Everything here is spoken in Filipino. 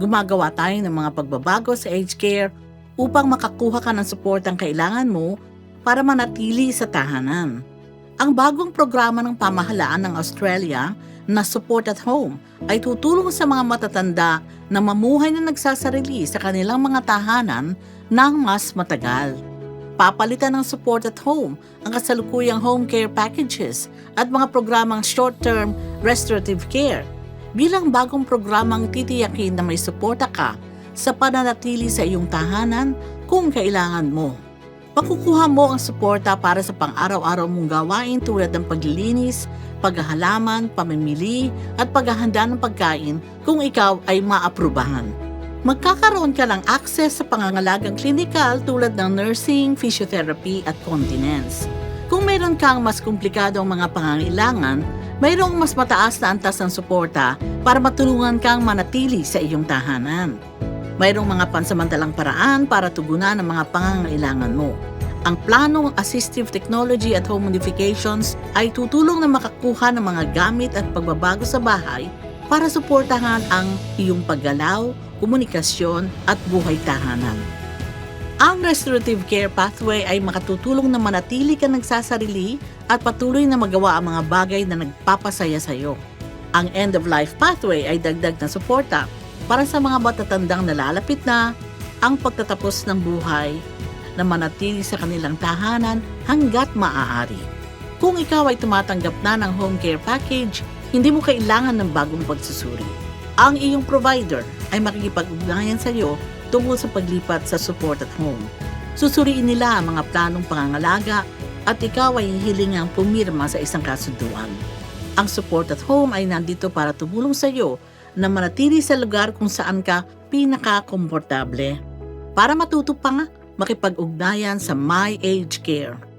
Gumagawa tayo ng mga pagbabago sa aged care upang makakuha ka ng support ang kailangan mo para manatili sa tahanan. Ang bagong programa ng pamahalaan ng Australia na Support at Home ay tutulong sa mga matatanda na mamuhay na nagsasarili sa kanilang mga tahanan ng mas matagal. Papalitan ng support at home ang kasalukuyang home care packages at mga programang short-term restorative care bilang bagong programang titiyakin na may suporta ka sa pananatili sa iyong tahanan kung kailangan mo. Makukuha mo ang suporta para sa pang-araw-araw mong gawain tulad ng paglilinis, paghahalaman, pamimili at paghahanda ng pagkain kung ikaw ay maaprubahan. Magkakaroon ka ng access sa pangangalagang klinikal tulad ng nursing, physiotherapy at continence. Kung meron kang mas komplikadong mga pangangailangan, mayroong mas mataas na antas ng suporta para matulungan kang manatili sa iyong tahanan. Mayroong mga pansamantalang paraan para tugunan ang mga pangangailangan mo. Ang planong Assistive Technology at Home Modifications ay tutulong na makakuha ng mga gamit at pagbabago sa bahay para suportahan ang iyong paggalaw, komunikasyon at buhay tahanan. Ang restorative care pathway ay makatutulong na manatili ka nagsasarili at patuloy na magawa ang mga bagay na nagpapasaya sa iyo. Ang end-of-life pathway ay dagdag na suporta para sa mga matatandang nalalapit na ang pagtatapos ng buhay na manatili sa kanilang tahanan hanggat maaari. Kung ikaw ay tumatanggap na ng home care package, hindi mo kailangan ng bagong pagsusuri. Ang iyong provider ay makikipag-ugnayan sa iyo tungkol sa paglipat sa support at home. Susuriin nila ang mga planong pangangalaga at ikaw ay hihilingang pumirma sa isang kasunduan. Ang support at home ay nandito para tumulong sa iyo na manatili sa lugar kung saan ka pinaka-komportable. Para matuto pa nga, makipag-ugnayan sa My Age Care.